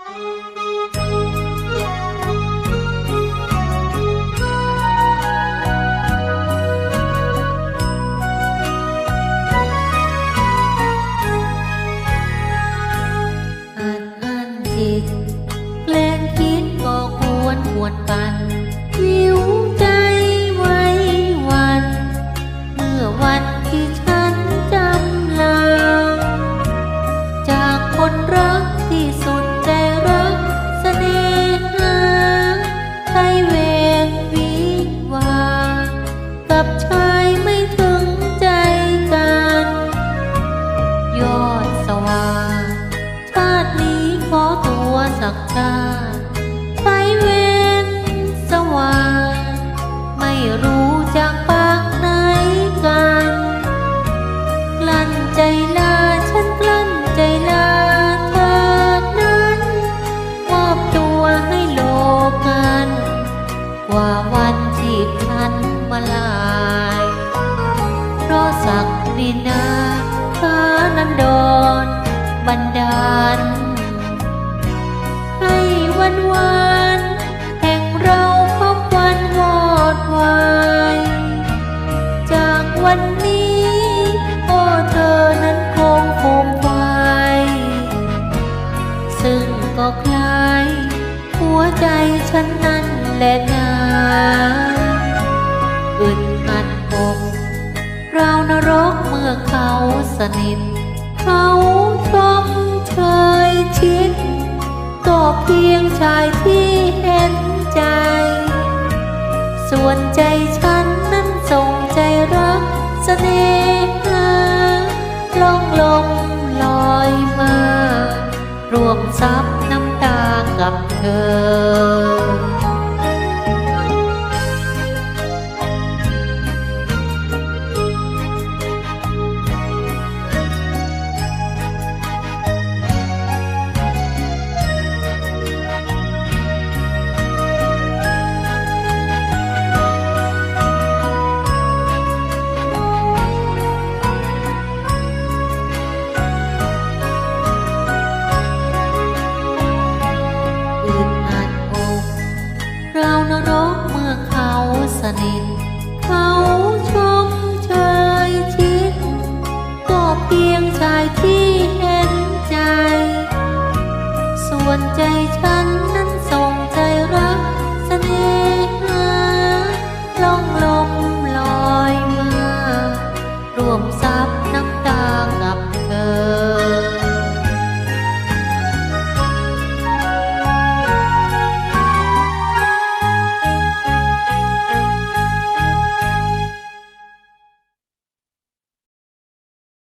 อัดอั้นจิตแกล้งคิดก็ควรปวดปันวิว วันที่ฉันมาลาย เพราะสักดินาพานันดอนบันดาล ให้วันวานแห่งเราพบวันวอดวายจากวันนี้โอ้เธอนั้นคงคงไฟซึ่งก็คล้าย หัวใจฉันนั้นแหละนา สนิท เขาชมเชยชิดก็เพียงชายที่เห็นใจ ส่วนใจฉันนั้นส่งใจรักเสน่หาล่องลมลอยมา รวมซับน้ำตากับเธอายที่เห็นใจ ส่วนใจฉัน